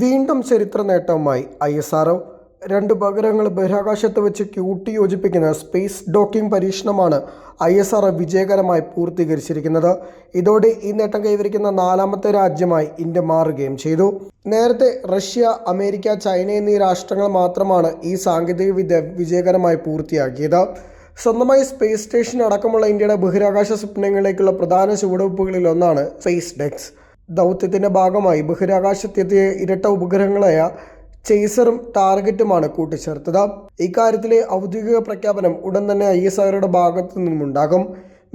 വീണ്ടും ചരിത്ര നേട്ടവുമായി I S R രണ്ട് ഉപഗ്രഹങ്ങൾ ബഹിരാകാശത്ത് വെച്ച് കൂട്ടിയോജിപ്പിക്കുന്ന സ്പേസ് ഡോക്കിംഗ് പരീക്ഷണമാണ് ഐ എസ് ആർ വിജയകരമായി പൂർത്തീകരിച്ചിരിക്കുന്നത്. ഇതോടെ ഈ നേട്ടം കൈവരിക്കുന്ന നാലാമത്തെ രാജ്യമായി ഇന്ത്യ മാറുകയും ചെയ്തു. നേരത്തെ റഷ്യ അമേരിക്ക ചൈന എന്നീ രാഷ്ട്രങ്ങൾ മാത്രമാണ് ഈ സാങ്കേതികവിദ്യ വിജയകരമായി പൂർത്തിയാക്കിയത്. സ്വന്തമായി സ്പേസ് സ്റ്റേഷൻ അടക്കമുള്ള ഇന്ത്യയുടെ ബഹിരാകാശ സ്വപ്നങ്ങളിലേക്കുള്ള പ്രധാന ചുവടുവയ്പ്പുകളിൽ ഒന്നാണ് സ്പേസ് ഡെക്സ്. ദൗത്യത്തിന്റെ ഭാഗമായി ബഹിരാകാശത്തെത്തിയ ഇരട്ട ഉപഗ്രഹങ്ങളായ ചേസറും ടാർഗറ്റുമാണ് കൂട്ടിച്ചേർത്തത്. ഇക്കാര്യത്തിലെ ഔദ്യോഗിക പ്രഖ്യാപനം ഉടൻ തന്നെ ഐ എസ് ആറുടെ ഭാഗത്തു നിന്നുമുണ്ടാകും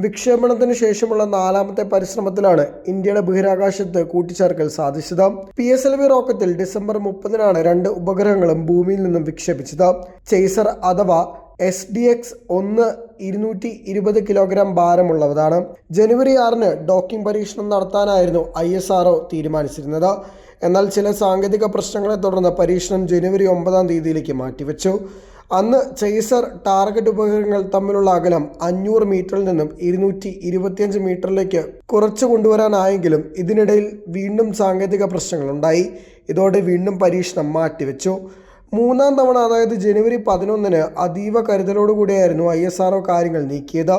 വിക്ഷേപണത്തിന് ശേഷമുള്ള നാലാമത്തെ പരിശ്രമത്തിലാണ് ഇന്ത്യയുടെ ബഹിരാകാശത്ത് കൂട്ടിച്ചേർക്കൽ സാധിച്ചത്. പി എസ് എൽ വി റോക്കറ്റിൽ ഡിസംബർ മുപ്പതിനാണ് രണ്ട് ഉപഗ്രഹങ്ങളും ഭൂമിയിൽ നിന്നും വിക്ഷേപിച്ചത്. ചേസർ അഥവാ എസ് ഡി എക്സ് ഒന്ന് ഇരുന്നൂറ്റി ഇരുപത് കിലോഗ്രാം ഭാരമുള്ളതാണ്. ജനുവരി ആറിന് ഡോക്കിംഗ് പരീക്ഷണം നടത്താനായിരുന്നു ഐ എസ് ആർ തീരുമാനിച്ചിരുന്നത്. എന്നാൽ ചില സാങ്കേതിക പ്രശ്നങ്ങളെ തുടർന്ന് പരീക്ഷണം ജനുവരി ഒമ്പതാം തീയതിയിലേക്ക് മാറ്റിവെച്ചു. അന്ന് ചേസർ ടാർഗറ്റ് ഉപഗ്രഹങ്ങൾ തമ്മിലുള്ള അകലം അഞ്ഞൂറ് മീറ്ററിൽ നിന്നും ഇരുന്നൂറ്റി ഇരുപത്തിയഞ്ച് മീറ്ററിലേക്ക് കുറച്ചു കൊണ്ടുവരാനായെങ്കിലും ഇതിനിടയിൽ വീണ്ടും സാങ്കേതിക പ്രശ്നങ്ങളുണ്ടായി. ഇതോടെ വീണ്ടും പരീക്ഷണം മാറ്റിവെച്ചു. മൂന്നാം തവണ അതായത് ജനുവരി പതിനൊന്നിന് അതീവ കരുതലോടുകൂടിയായിരുന്നു ഐ എസ് ആർ കാര്യങ്ങൾ നീക്കിയത്.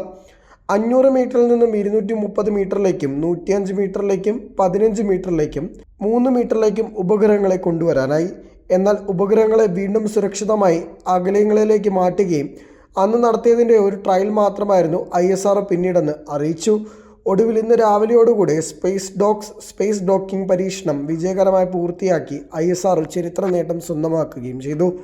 അഞ്ഞൂറ് മീറ്ററിൽ നിന്നും ഇരുന്നൂറ്റി മുപ്പത് മീറ്ററിലേക്കും നൂറ്റിയഞ്ച് മീറ്ററിലേക്കും പതിനഞ്ച് മീറ്ററിലേക്കും മൂന്ന് മീറ്ററിലേക്കും ഉപഗ്രഹങ്ങളെ കൊണ്ടുവരാനായി. എന്നാൽ ഉപഗ്രഹങ്ങളെ വീണ്ടും സുരക്ഷിതമായി അകലങ്ങളിലേക്ക് മാറ്റുകയും അന്ന് നടത്തിയതിന്റെ ഒരു ട്രയൽ മാത്രമായിരുന്നു ഐ പിന്നീടെന്ന് അറിയിച്ചു. ഒടുവിൽ ഇന്ന് രാവിലെയോടുകൂടി സ്പേസ് ഡോക്സ് സ്പേസ് ഡോക്കിംഗ് പരീക്ഷണം വിജയകരമായി പൂർത്തിയാക്കി ഐ എസ് ആർ ഒ ചരിത്ര നേട്ടം സ്വന്തമാക്കുകയും ചെയ്തു.